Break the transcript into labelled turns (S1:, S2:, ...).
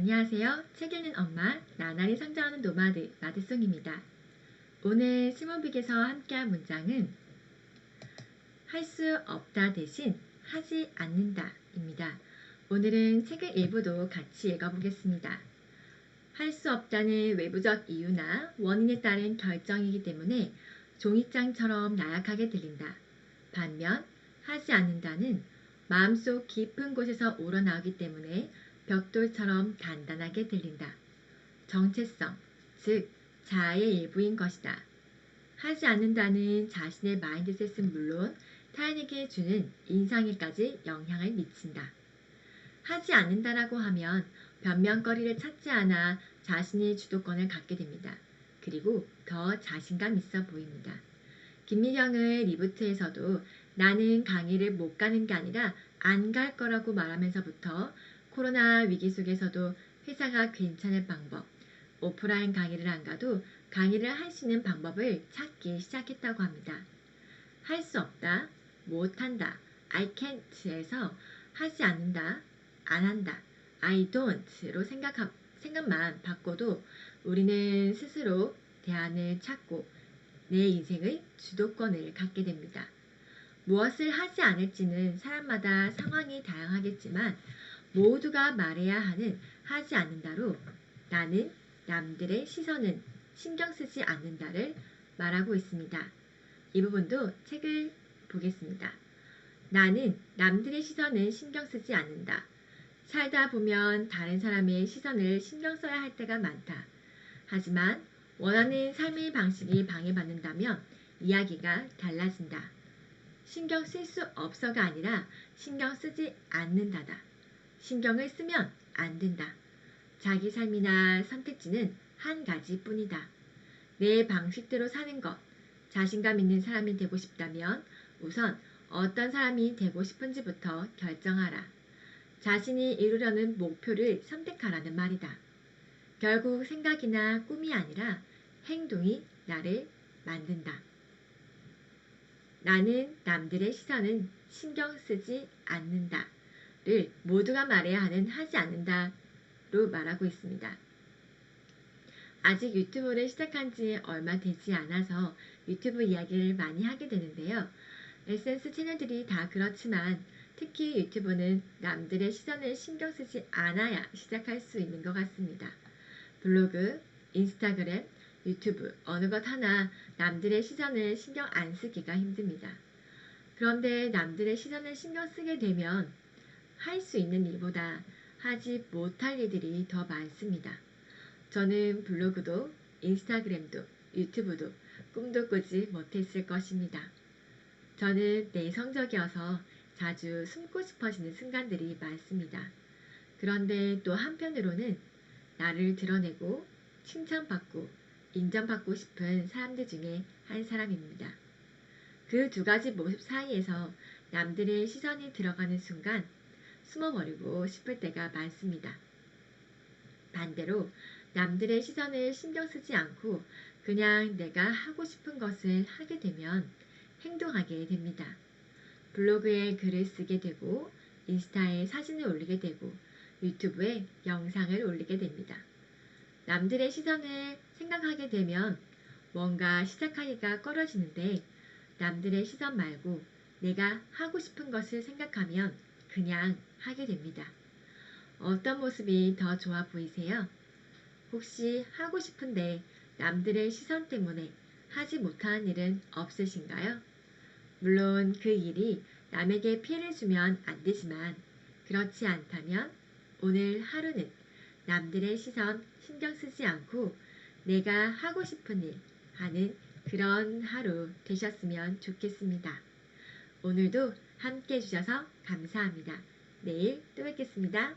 S1: 안녕하세요. 책 읽는 엄마, 나날이 성장하는 노마드, 마드송입니다. 오늘 스모빅에서 함께할 문장은 할 수 없다 대신 하지 않는다 입니다. 오늘은 책의 일부도 같이 읽어보겠습니다. 할 수 없다는 외부적 이유나 원인에 따른 결정이기 때문에 종이장처럼 나약하게 들린다. 반면 하지 않는다는 마음속 깊은 곳에서 우러나오기 때문에 벽돌처럼 단단하게 들린다. 정체성, 즉 자아의 일부인 것이다. 하지 않는다는 자신의 마인드셋은 물론 타인에게 주는 인상에까지 영향을 미친다. 하지 않는다라고 하면 변명거리를 찾지 않아 자신의 주도권을 갖게 됩니다. 그리고 더 자신감 있어 보입니다. 김미경의 리부트에서도 나는 강의를 못 가는 게 아니라 안 갈 거라고 말하면서부터 코로나 위기 속에서도 회사가 괜찮을 방법, 오프라인 강의를 안 가도 강의를 할 수 있는 방법을 찾기 시작했다고 합니다. 할 수 없다, 못 한다, I can't에서 하지 않는다, 안 한다, I don't로 생각, 생각만 바꿔도 우리는 스스로 대안을 찾고 내 인생의 주도권을 갖게 됩니다. 무엇을 하지 않을지는 사람마다 상황이 다양하겠지만 모두가 말해야 하는 하지 않는다로 나는 남들의 시선은 신경 쓰지 않는다를 말하고 있습니다. 이 부분도 책을 보겠습니다. 나는 남들의 시선은 신경 쓰지 않는다. 살다 보면 다른 사람의 시선을 신경 써야 할 때가 많다. 하지만 원하는 삶의 방식이 방해받는다면 이야기가 달라진다. 신경 쓸 수 없어가 아니라 신경 쓰지 않는다다. 신경을 쓰면 안 된다. 자기 삶이나 선택지는 한 가지 뿐이다. 내 방식대로 사는 것, 자신감 있는 사람이 되고 싶다면 우선 어떤 사람이 되고 싶은지부터 결정하라. 자신이 이루려는 목표를 선택하라는 말이다. 결국 생각이나 꿈이 아니라 행동이 나를 만든다. 나는 남들의 시선은 신경 쓰지 않는다. 를 모두가 말해야 하는 하지 않는다 로 말하고 있습니다. 아직 유튜브를 시작한 지 얼마 되지 않아서 유튜브 이야기를 많이 하게 되는데요. 에센스 채널들이 다 그렇지만 특히 유튜브는 남들의 시선을 신경 쓰지 않아야 시작할 수 있는 것 같습니다. 블로그, 인스타그램, 유튜브 어느 것 하나 남들의 시선을 신경 안 쓰기가 힘듭니다. 그런데 남들의 시선을 신경 쓰게 되면 할 수 있는 일보다 하지 못할 일들이 더 많습니다. 저는 블로그도 인스타그램도 유튜브도 꿈도 꾸지 못했을 것입니다. 저는 내성적이어서 자주 숨고 싶어지는 순간들이 많습니다. 그런데 또 한편으로는 나를 드러내고 칭찬받고 인정받고 싶은 사람들 중에 한 사람입니다. 그 두 가지 모습 사이에서 남들의 시선이 들어가는 순간 숨어버리고 싶을 때가 많습니다. 반대로 남들의 시선을 신경 쓰지 않고 그냥 내가 하고 싶은 것을 하게 되면 행동하게 됩니다. 블로그에 글을 쓰게 되고 인스타에 사진을 올리게 되고 유튜브에 영상을 올리게 됩니다. 남들의 시선을 생각하게 되면 뭔가 시작하기가 꺼려지는데 남들의 시선 말고 내가 하고 싶은 것을 생각하면 그냥 하게 됩니다. 어떤 모습이 더 좋아 보이세요? 혹시 하고 싶은데 남들의 시선 때문에 하지 못하는 일은 없으신가요? 물론 그 일이 남에게 피해를 주면 안 되지만 그렇지 않다면 오늘 하루는 남들의 시선 신경 쓰지 않고 내가 하고 싶은 일 하는 그런 하루 되셨으면 좋겠습니다. 오늘도 함께 해주셔서 감사합니다. 내일 또 뵙겠습니다.